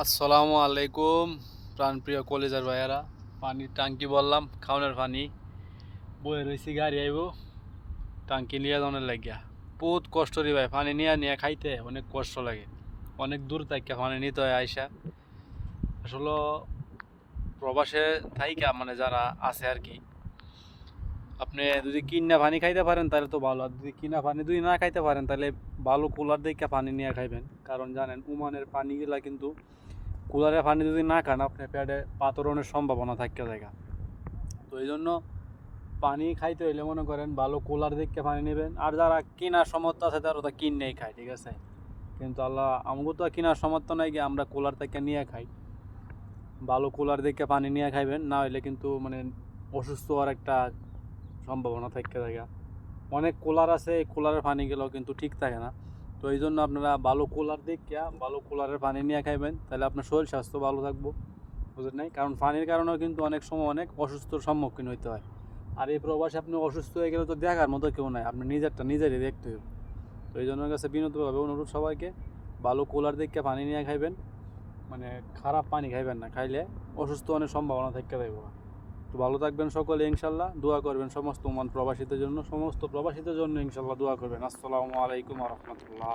আসসালামু আলাইকুম, প্রাণপ্রিয় কলেজার ভাইয়ারা। পানির টাঙ্কি বললাম খাওয়ানোর পানি। বয়ে রয়েছি গাড়ি আইব। টাঙ্কি নিয়ে যাওয়ার লাগিয়া। বহুত কষ্ট রে ভাই, পানি নিয়ে নিয়ে খাইতে অনেক কষ্ট লাগে। অনেক দূর থেকে পানি নিতে হয় আইসা। আসলে প্রবাসে থাইকা মানে যারা আছে আর কি। আপনি যদি কিনা পানি খাইতে পারেন তাহলে তো ভালো। আর যদি কিনা পানি যদি না খাইতে পারেন তাহলে ভালো কুলার দেখে পানি নিয়ে খাইবেন। কারণ জানেন, উমানের পানিগুলা কিন্তু কুলারে পানি যদি না খান আপনি পেটে পাতরণের সম্ভাবনা থাকতে জায়গা তো এই জন্য পানি খাইতে হইলে মনে করেন ভালো কুলার দেখে পানি নেবেন। আর যারা কেনার সমর্থ আছে, তারা তো কিনেই খায়, ঠিক আছে? কিন্তু আল্লাহ আমাকে তো কেনার সমর্থ নাই গিয়ে আমরা কুলার থেকে নিয়ে খাই। ভালো কুলার দেখে পানি নিয়ে খাইবেন, না হইলে কিন্তু মানে অসুস্থ হওয়ার একটা সম্ভাবনা থাকে। জায়গা অনেক কুলার আছে, এই কুলারের পানি গেলেও কিন্তু ঠিক থাকে না। তো এই জন্য আপনারা ভালো কুলার দেখিয়া, ভালো কুলারের পানি নিয়ে খাইবেন। তাহলে আপনার শরীর স্বাস্থ্য ভালো থাকব। বুঝলেন নাই? কারণ পানির কারণেও কিন্তু অনেক সময় অনেক অসুস্থর সম্মুখীন হইতে হয়। আর এই প্রবাসে আপনি অসুস্থ হয়ে গেলে তো দেখার মতো কেউ নাই। আপনি নিজেরটা নিজেরই দেখতে হবে। তো এই জন্য কাছে বিনোদভাবে অনুরোধ সবাইকে, ভালো কুলার দেখে পানি নিয়ে খাইবেন। মানে খারাপ পানি খাইবেন না, খাইলে অসুস্থ অনেক সম্ভাবনা থেকে যাইব। তো ভালো থাকবেন সকলে, ইনশাল্লাহ। দোয়া করবেন সমস্ত মান প্রবাসীদের জন্য, সমস্ত প্রবাসীদের জন্য ইনশাল্লাহ দোয়া করবেন। আসসালামু আলাইকুম রহমতুল্লাহ।